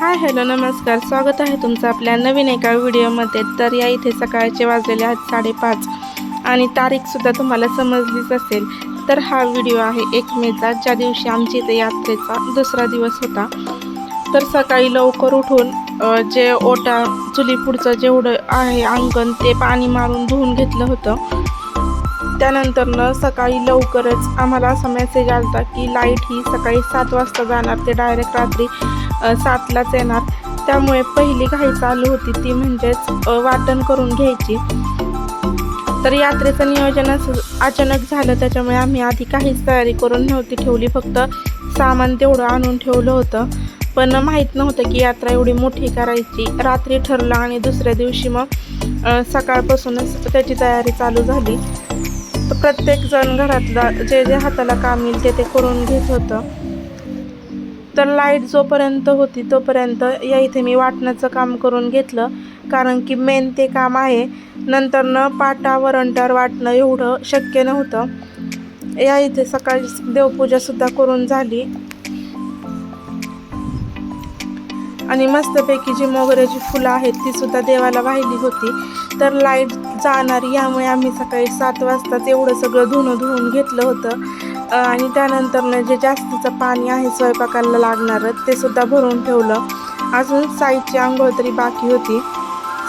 Hi hello नमस्कार. स्वागत आहे तुमचं आपल्या नवीन एका व्हिडिओमध्ये. तर या इथे सकाळचे वाजलेले आहेत साडेपाच आणि तारीखसुद्धा तुम्हाला समजलीच असेल. तर हा व्हिडिओ आहे एक मेचा ज्या दिवशी आमच्या इथे यात्रेचा दुसरा दिवस होता. तर सकाळी लवकर उठून जे ओटा चुली पुढचं जेवढं आहे अंगण ते पाणी मारून धुवून घेतलं होतं. त्यानंतरनं सकाळी लवकरच आम्हाला असा मेसेज आला होता की लाइट ही सकाळी सात वाजता जाणार. ते डायरेक्ट रात्री सातलाच येणार. त्यामुळे पहिली घाई चालू होती ती म्हणजेच वाटण करून घ्यायची. तर यात्रेचं नियोजन असं अचानक झालं त्याच्यामुळे आम्ही आधी काहीच तयारी करून नव्हती ठेवली फक्त सामान तेवढं आणून ठेवलं होतं. पण माहीत नव्हतं की यात्रा एवढी मोठी करायची. रात्री ठरलं आणि दुसऱ्या दिवशी मग सकाळपासूनच त्याची तयारी चालू झाली. तर प्रत्येकजण घरातला जे जे हाताला काम येईल ते ते करून घेत होतं. तर लाइट जोपर्यंत होती तोपर्यंत या इथे मी वाटण्याचं काम करून घेतलं. कारण की मेन ते काम आहे. नंतरनं पाटा वरंटार वाटणं एवढं शक्य नव्हतं. या इथे सकाळी देवपूजासुद्धा करून झाली. आणि मस्तपैकी जी मोगऱ्याची फुलं आहेत ती सुद्धा देवाला वाहिली होती. तर लाइट जाणारी यामुळे आम्ही सकाळी सात वाजताच एवढं सगळं धुणं धुवून घेतलं होतं. आणि त्यानंतरनं जे जास्तीचं पाणी आहे स्वयंपाकाला लागणारं ते सुद्धा भरून ठेवलं. अजून साईची आंघोळ तरी बाकी होती.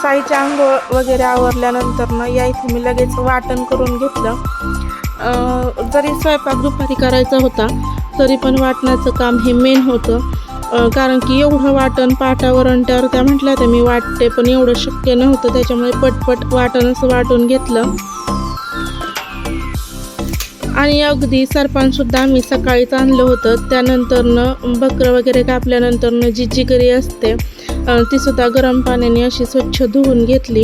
साईची आंघोळ वगैरे आवरल्यानंतरनं या इथे मी लगेच वाटण करून घेतलं. जरी स्वयंपाक दुपारी करायचा होता तरी पण वाटण्याचं काम हे मेन होतं. कारण की एवढं वाटण पाटावर अंट्यावर त्या म्हटल्या तर मी वाटते पण एवढं शक्य नव्हतं. त्याच्यामुळे पटपट वाटण असं वाटून घेतलं. आणि अगदी सरपानसुद्धा आम्ही सकाळीच आणलं होतं. त्यानंतरनं बकरं वगैरे कापल्यानंतरनं जी जिगरी असते तीसुद्धा ती सुद्धा गरम पाण्याने अशी स्वच्छ धुवून घेतली.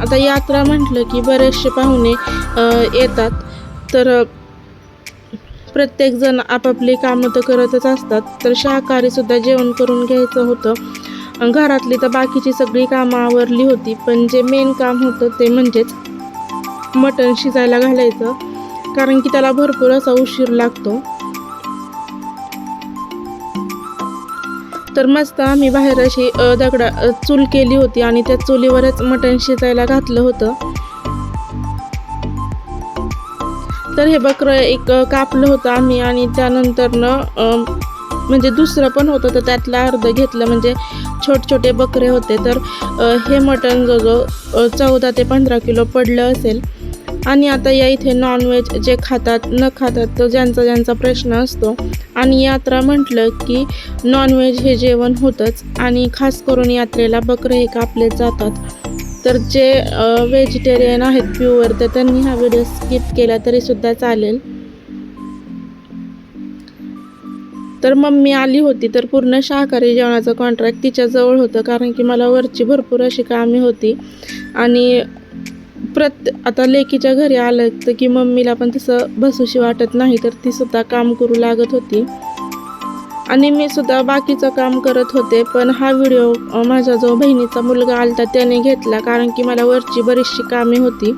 आता यात्रा म्हटलं की बरेचसे पाहुणे येतात. तर प्रत्येकजण आपापली कामं तर करतच असतात. तर शाकाहारीसुद्धा जेवण करून घ्यायचं होतं. घरातली तर बाकीची सगळी कामं आवरली होती पण जे मेन काम होतं ते म्हणजेच मटण शिजायला घालायचं कारण की त्याला भरपूर असा उशीर लागतो. तर मस्त आम्ही बाहेर अशी दगडा चूल केली होती आणि त्या चुलीवरच मटण शिजायला घातलं होतं. तर हे बकरं एक कापलं होतं आम्ही आणि त्यानंतरनं म्हणजे दुसरं पण होतं तर त्यातलं अर्ध घेतलं म्हणजे छोटे छोटे बकरे होते तर हे मटण जो जो चौदा ते पंधरा किलो पडलं असेल. आणि आता या इथे नॉनव्हेज जे खातात न खातात तो ज्यांचा ज्यांचा प्रश्न असतो. आणि यात्रा म्हटलं की नॉनव्हेज हे जेवण होतंच. आणि खास करून यात्रेला बकरे हे कापले जातात. तर जे व्हेजिटेरियन आहेत प्युअर तर त्यांनी हा व्हिडिओ स्किप केला तरीसुद्धा चालेल. तर मम्मी आली होती तर पूर्ण शाकाहारी जेवणाचं कॉन्ट्रॅक्ट तिच्याजवळ होतं कारण की मला वरची भरपूर अशी कामे होती. आणि प्रत आता लेकीच्या घरी आलं तर की मम्मीला पण तसं बसूशी वाटत नाही तर ती सुद्धा काम करू लागत होती. आणि मी सुद्धा बाकीचं काम करत होते पण हा व्हिडिओ माझा जो बहिणीचा मुलगा आलता त्याने घेतला कारण की मला वरची बरीचशी कामे होती.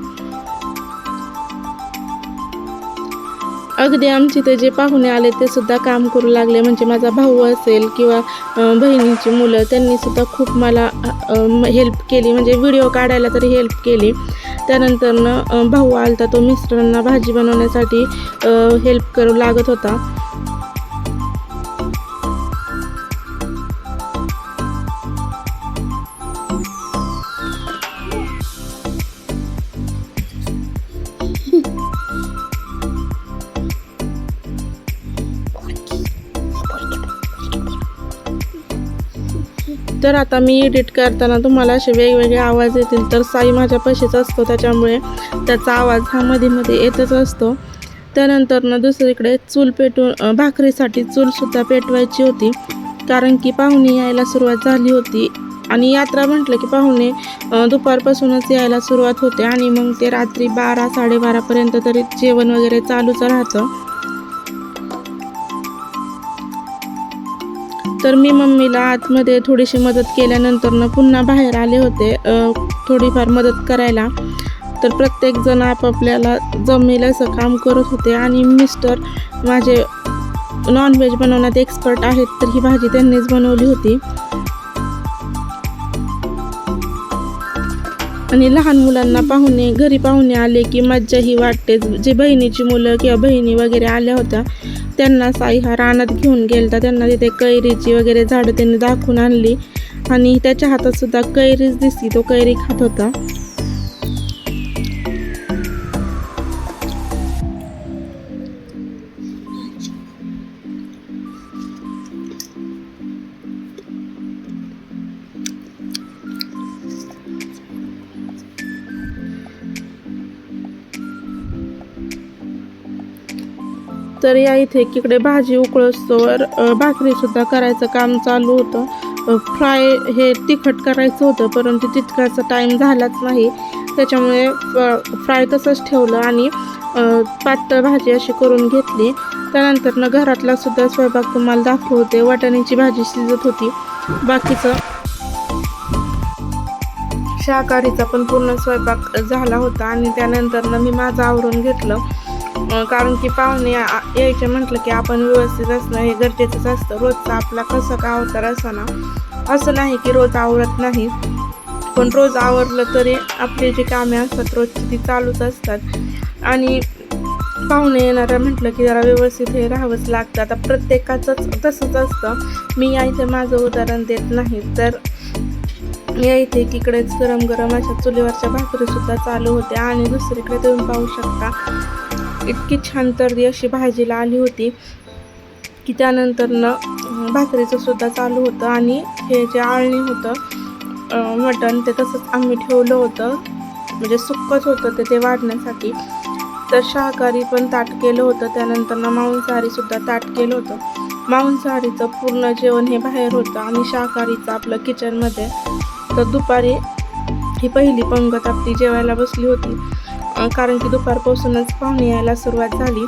अगदी आमची ते जे पाहुणे आले ते सुद्धा काम करू लागले. म्हणजे माझा भाऊ असेल किंवा बहिणीची मुलं त्यांनी सुद्धा खूप मला हेल्प केली. म्हणजे व्हिडिओ काढायला तरी हेल्प केली. त्यानंतरनं भाऊ आलता तो मिस्टरांना भाजी बनवण्यासाठी हेल्प करू लागत होता. तर आता मी एडिट करताना तुम्हाला असे वेगवेगळे आवाज येतील. तर साई माझ्या पशीच असतो त्याच्यामुळे त्याचा आवाज हा मध्ये मध्ये येतच असतो. त्यानंतरनं दुसरीकडे चूल पेटून भाकरीसाठी चूलसुद्धा पेटवायची होती. कारण की पाहुणे यायला सुरुवात झाली होती. आणि यात्रा म्हटलं की पाहुणे दुपारपासूनच यायला सुरुवात होते. आणि मग ते रात्री बारा साडेबारापर्यंत तरी जेवण वगैरे चालूच राहतं. तर मी मम्मीला आतमध्ये थोडीशी मदत केल्यानंतरनं पुन्हा बाहेर आले होते थोडीफार मदत करायला. तर प्रत्येकजण आपापल्याला जमेल असं काम करत होते आणि मिस्टर माझे नॉनव्हेज बनवण्यात एक्सपर्ट आहेत तर ही भाजी त्यांनीच बनवली होती. आणि लहान मुलांना पाहुणे घरी पाहुणे आले की मज्जा ही वाटते जे बहिणीची मुलं किंवा बहिणी वगैरे आल्या होत्या त्यांना साई हा रानात घेऊन गेलता. त्यांना तिथे कैरीची वगैरे झाडं त्यांनी दाखवून आणली. आणि त्याच्या हातात सुद्धा कैरीच दिसली. तो कैरी खात होता. तर या इथे एकीकडे भाजी उकळस्तोवर भाकरीसुद्धा करायचं काम चालू होतं. फ्राय हे तिखट करायचं होतं परंतु तितकाचा टाईम झालाच नाही. त्याच्यामुळे फ्राय तसंच ठेवलं आणि पातळ भाजी अशी करून घेतली. त्यानंतरनं घरातला सुद्धा स्वयंपाक तुम्हाला दाखवते. वाटाण्याची भाजी शिजत होती. बाकीचं शाकाहारीचा पण पूर्ण स्वयंपाक झाला होता आणि त्यानंतरनं मी माझं आवरून घेतलं. कारण की पाहुणे यायचे म्हटलं की आपण व्यवस्थित असणं हे गरजेचंच असतं. रोजचा आपला कसं का अवतार असाना असं नाही की रोज आवरत नाही. पण रोज आवरलं तरी आपली जी कामे असतात रोजची ती चालूच असतात. आणि पाहुणे येणाऱ्या म्हटलं की जरा व्यवस्थित हे राहावंच लागतं. आता प्रत्येकाचंच तसंच असतं. मी या इथे माझं उदाहरण देत नाही. तर या इथे इकडेच गरम गरम अशा चुलीवरच्या भाकरीसुद्धा चालू होत्या. आणि दुसरीकडे तुम्ही पाहू शकता इतकी छान तर्री अशी भाजीला आली होती की त्यानंतरनं भाकरीचं सुद्धा चालू होतं आणि हे जे आळणी होतं मटण ते तसंच आम्ही ठेवलं होतं. म्हणजे सुक्कच होतं ते ते वाढण्यासाठी. तर शाकाहारी पण ताट केलं होतं. त्यानंतरनं मांसाहारीसुद्धा ताट केलं होतं. मांसाहारीचं पूर्ण जेवण हे बाहेर होतं आणि शाकाहारीचं आपलं किचनमध्ये तर दुपारी ही पहिली पंगत आपली जेवायला बसली होती. कारण की दुपारपासूनच पाहुणे यायला सुरुवात झाली.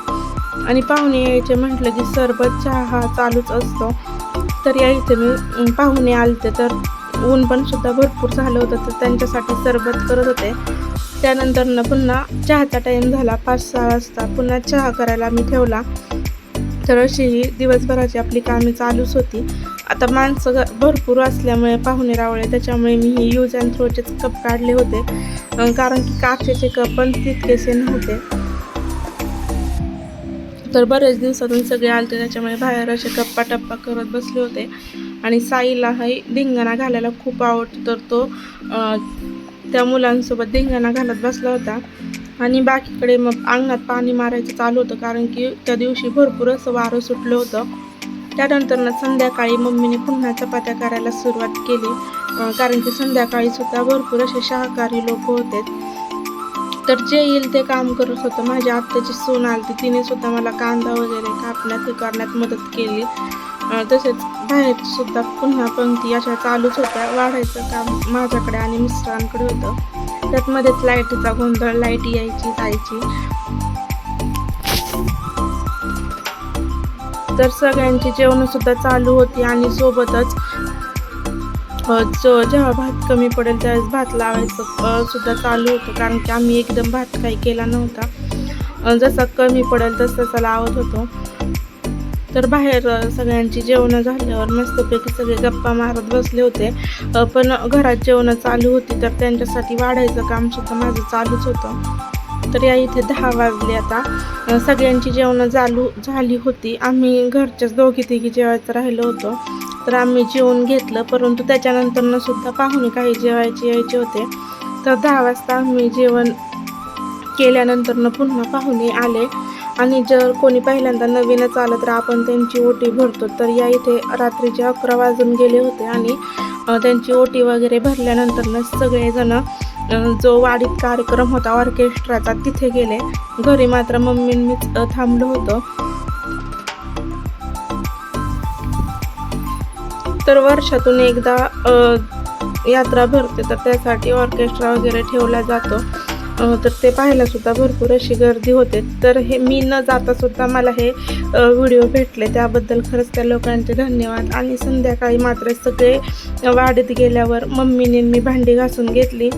आणि पाहुणे यायचे म्हटलं की सरबत चहा हा चालूच असतो. तर या इथे मी पाहुणे आलते. तर ऊन पण सुद्धा भरपूर झालं होतं. तर त्यांच्यासाठी सरबत करत होते. त्यानंतरनं पुन्हा चहाचा टाईम झाला. पाच सहा वाजता पुन्हा चहा करायला मी ठेवला. तर अशी ही दिवसभराची आपली कामे चालूच होती. आता माणसं भरपूर असल्यामुळे पाहुणे रावळे त्याच्यामुळे मी हे यूज अँड थ्रोचेच कप काढले होते. कारण की काचेचे कप पण तितकेसे नव्हते. तर बरेच दिवसातून सगळे आलते त्याच्यामुळे बाहेर असे गप्पा टप्पा करत बसले होते. आणि साईला हे धिंगाणा घालायला खूप आवडतो तर तो त्या मुलांसोबत धिंगाणा घालत बसला होता. आणि बाकीकडे मग अंगणात पाणी मारायचं चालू होतं कारण की त्या दिवशी भरपूर असं वारं सुटलं होतं. त्यानंतर ना संध्याकाळी मम्मीने पुन्हा चपात्या करायला सुरुवात केली. कारण की संध्याकाळी सुद्धा भरपूर असे शाकाहारी लोक होते. तर जे येईल ते काम करत होतं. माझ्या आत्याची सून आलती. तिने सुद्धा मला कांदा वगैरे कापण्यात हे करण्यात मदत केली. तसेच बाहेर सुद्धा पुन्हा पंक्ती अशा चालूच होत्या. वाढायचं काम माझ्याकडे आणि मिस्टरांकडे होतं. त्यात मध्येच लाईटीचा गोंधळ लाइट यायची जायची. तर सगळ्यांची जेवणंसुद्धा चालू होती आणि सोबतच जो जेव्हा भात कमी पडेल त्यावेळेस भात लावायचं सुद्धा चालू होतं. कारण की आम्ही एकदम भात काही केला नव्हता. जसा कमी पडेल तसं तसा लावत होतो. तर बाहेर सगळ्यांची जेवणं झाल्यावर मस्तपैकी सगळे गप्पा मारत बसले होते. पण घरात जेवणं चालू होती तर त्यांच्यासाठी वाढायचं काम सुद्धा माझं चालूच होतं. तर या इथे दहा वाजले आता. सगळ्यांची जेवणं चालू झाली होती. आम्ही घरच्याच दोघी तिघी जेवायचं राहिलो होतो. तर आम्ही जेवून घेतलं परंतु त्याच्यानंतरनं सुद्धा पाहुणे काही जेवायचे यायचे होते. तर दहा वाजता आम्ही जेवण केल्यानंतरनं पुन्हा पाहुणे आले. आणि जर कोणी पहिल्यांदा नवीनच आलं तर आपण त्यांची ओटी भरतो. तर या इथे रात्रीचे अकरा वाजून गेले होते आणि त्यांची ओटी वगैरे भरल्यानंतरनं सगळेजण जो वाडीत कार्यक्रम होता ऑर्केस्ट्राचा तिथे गेले. घरी मात्र मम्मींनीच मीच थांबलो होतो. तर वर्षातून एकदा यात्रा भरते तर त्यासाठी ऑर्केस्ट्रा वगैरे ठेवला जातो. तर ते पाहायला सुद्धा भरपूर अशी गर्दी होते. तर हे मी न जाता सुद्धा मला हे व्हिडिओ भेटले. त्याबद्दल खरंच त्या लोकांचे धन्यवाद. आणि संध्याकाळी मात्र सगळे वाढत गेल्यावर मम्मीने मी भांडी घासून घेतली.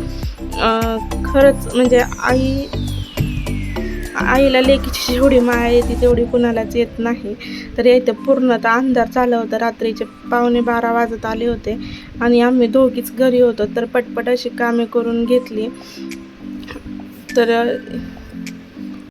खरंच म्हणजे आई आईला लेकीची जेवढी माया येते तेवढी कुणालाच येत नाही. तर इथं पूर्णतः अंधार झालं होतं. रात्रीचे पावणे बारा वाजत आले होते आणि आम्ही दोघीच घरी होतो. तर पटपट अशी कामे करून घेतली. तर